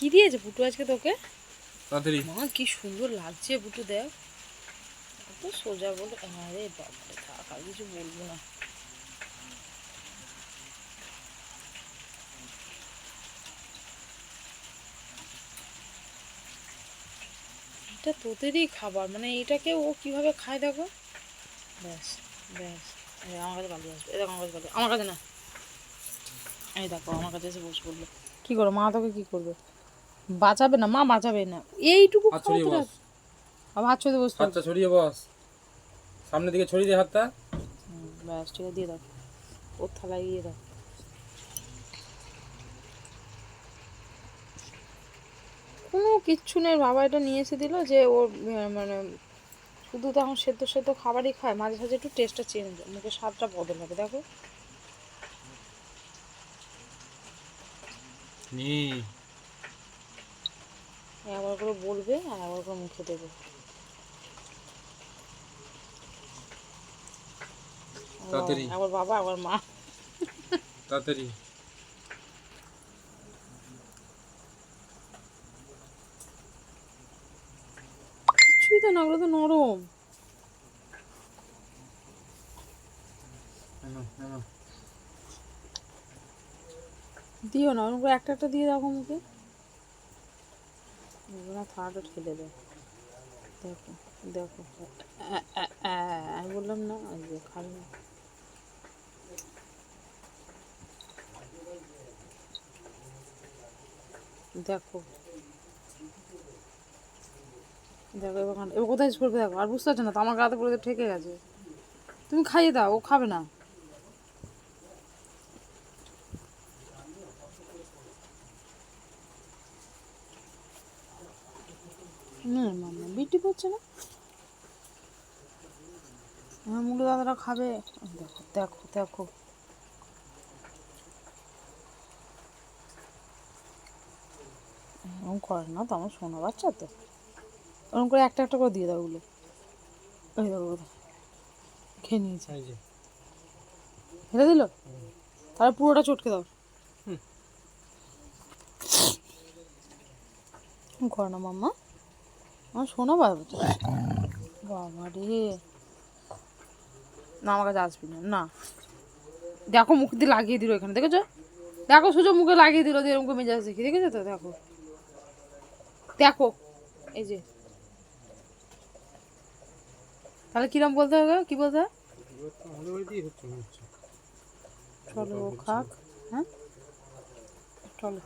কি দিয়েছে পুটু আজকে তোকে? তাড়াতাড়ি। মা কি সুন্দর লাগছে পুটু দেখ। এত সোজা বলে আরে বাবারে থাক আর কিছু বলব না। এটা তোদেরই খাবার মানে এটাকে ও কীভাবে খায় দেখো? ব্যাস ব্যাস। আমার কাছে বালি আসবে দেখো আমার কাছে বালি আমার কাছে না। এই দেখো আমার কাছে এসে বসে পড়ল। কি করো মা তোকে কি করবে? বাঁচাবে না মা বাঁচাবে না। এইটুকু হাত ছড়িয়ে বস। রাখ- আবার হাত ছড়িয়ে বসতে হাতটা ছড়িয়ে বস। সামনের দিকে ছড়িয়ে দে হাতটা। ব্যাস ঠিক দিয়ে দাও ওর থালায় দিয়ে দাও কোনো কিচ্ছু নেই বাবা এটা নিয়ে এসে দিল যে ওর মানে শুধু তো এখন সেদ্ধ সেদ্ধ খাবারই খায় মাঝে সাঝে একটু টেস্টটা চেঞ্জ মুখে স্বাদটা বদল হবে দেখো। নি। একবার করে বলবে আর একবার করে মুখে দেবে। তাড়াতাড়ি। একবার বাবা একবার মা। তাড়াতাড়ি। কিছুই তো না ওগুলো তো নরম। দিও না ওরকম একটা একটা দিয়ে রাখো মুখে না থালাটা ঠেলে দেয়। দেখো দেখো। আমি বললাম না যে খাবে না দেখো। দেখো, এবার এবার কোথায় করবে দেখো, আর বুঝতে পারছ না, তো আমার গাতে পড়ে ঠেকে গেছে। তুমি খাইয়ে দাও, ও খাবে না। না মামা বিটি পড়ছে না। আমার মুখে দাদারা খাবে। দেখো দেখো দেখো। এরকম করে না তো আমার শোনা বাচ্চা তো। ওরকম করে একটা একটা করে দিয়ে দাও ওগুলো। ওই দেখো। খেয়ে নিয়েছে। ফেলে দিল? তাহলে পুরোটা চটকে দাও। কর না মাম্মা। আমার শোনো বাবা বাবা রে না, আমার কাছে আসবি না। না। দেখো মুখ দিয়ে লাগিয়ে দিল এখানে, দেখেছ? দেখো সুযোগ মুখে লাগিয়ে দিল দিয়ে এরকম মেজাজ দেখি, দেখেছ তো? দেখো। দেখো। এই যে। তাহলে কিরম বলতে হবে? কি বলতে হবে? চলো, খাক। হ্যাঁ? চলো।